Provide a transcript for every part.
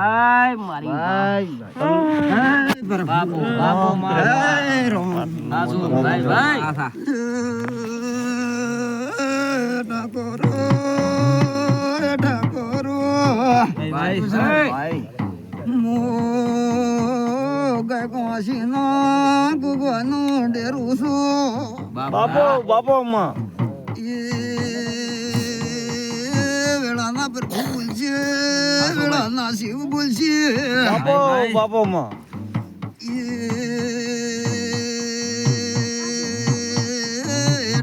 ભાઈ મારી ભાઈ બાપુ બાપુ મારા સાસુ ભાઈ ભાઈ. ભાઈ ભાઈ. બાપો બાપો માં વેળાના બોલશે વેળાના શિવ બોલશે. બાપો બાપો માં એ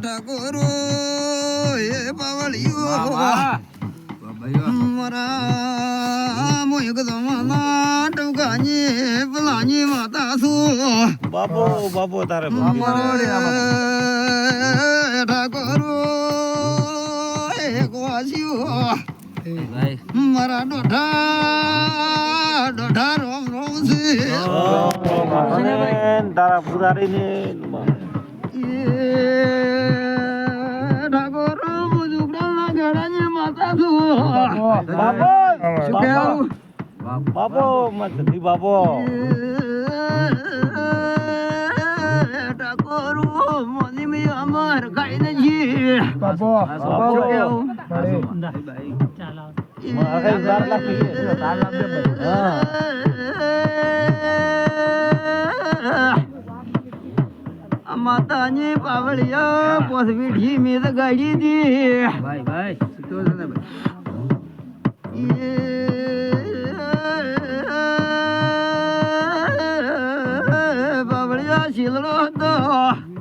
ઠાકોરો એ પાવળિયો મારા મોયક દમાના ટુકાની પલાની માતા છું. બાપો બાપો તારે ઠાકોરો મારા ડોઢા ડોઢા રોમ રોમ છે. તારા પુરારી ને બાપો? બાપો મત બાપો. માતાની પાવળિયા પોસવી વીઠી મેં તો ગાડી દી. ભાઈ ભાઈ સીધો છે ને ભાઈ. શીલડો હતો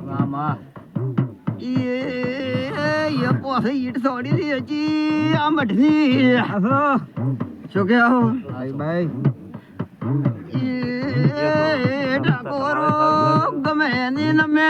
મામા એ પોસ ઈટ છોડી દી હજી આ મઠની શું કેવું ભાઈ ભાઈ એ ઠાકોરો ગમે એની નમે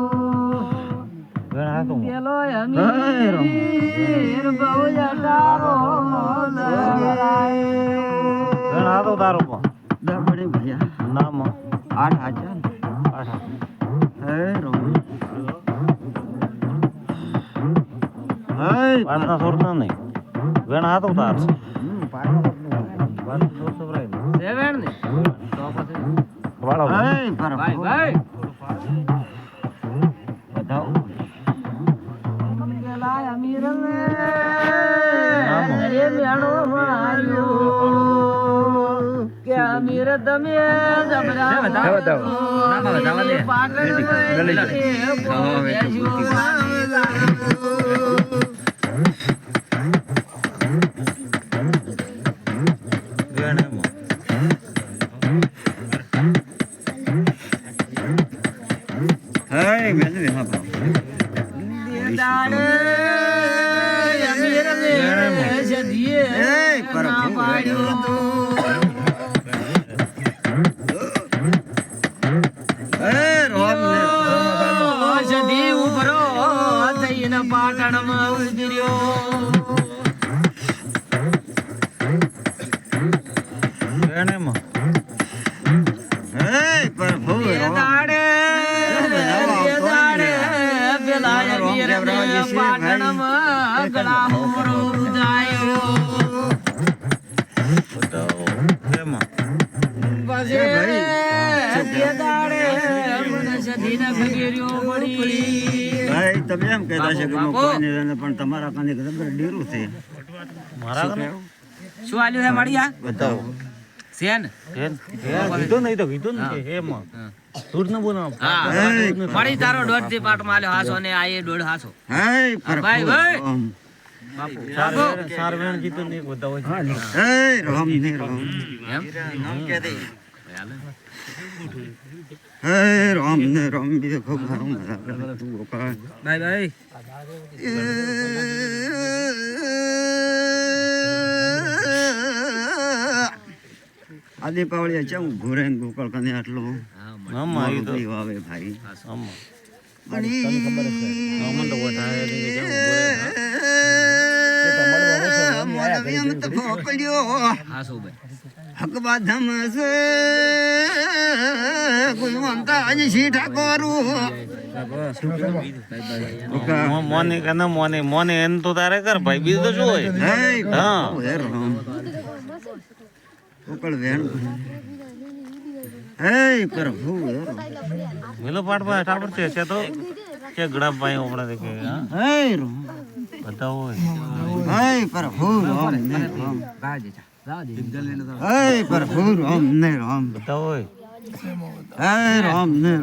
માં. પેલો. અમીર બહુ જટારો ઘણા હાથો તારો માં. દબડે ભૈયા ના માં. આઠ હજાર આઠા. હે રોમ હે પાટના સોરના નહીં. ઘણા હાથો તાર. સેવન ને તો પછી વાળો. ભાઈ ભાઈ કે અમીર તમે માં. હે મેં ને હા ઘણા હે પર ભો દાડે દાડે પેલા અમીરને પાટણમાં ગળા હોરો ઉજાયો બતાવો. હે માં. પછી દાડે મને સધીને ફગીર્યો ભાઈ તમે એમ કહેતા છે કે. કોઈને પણ તમારા કાને ગબર ડેરું છે. મારા શું આલ્યું છે મળ્યા બતાવો. હે? હે, કીધું નહીં તો કીધું ને માં. ન હે. મળી તારો દોઢથી પાટ માલ્યો હાસો ને આ એ દોઢ હાસો. ભાઈ, ભાઈ. રોમ ને છે. રોમ ને રોમ. એમ? નામ કે દે? હે રામ ને રામ બીજો ખૂબ સારું મારા આ દીપાવળી છે હું ઘોરે ગોકળ કને આટલું આવે ભાઈ. શું હક બાધમ સે ગુણવંતા શ્રી ઠાકોરું. મોને કે ના મોને? મોને એમ તો તારે કર ભાઈ. બીજું તો શું હોય? હા. ઉકળ વેણ. હે પ્રભુ. મેલો પાટ પાસે ઠાકોર છે છે તો? કે ગળા ભાઈ હમણાં તો કે હા બધા હોય હે પ્રભુ રામ ને રામ રાજ હે પ્રભુ રામ ને રામ બધા હે રામ ને રામ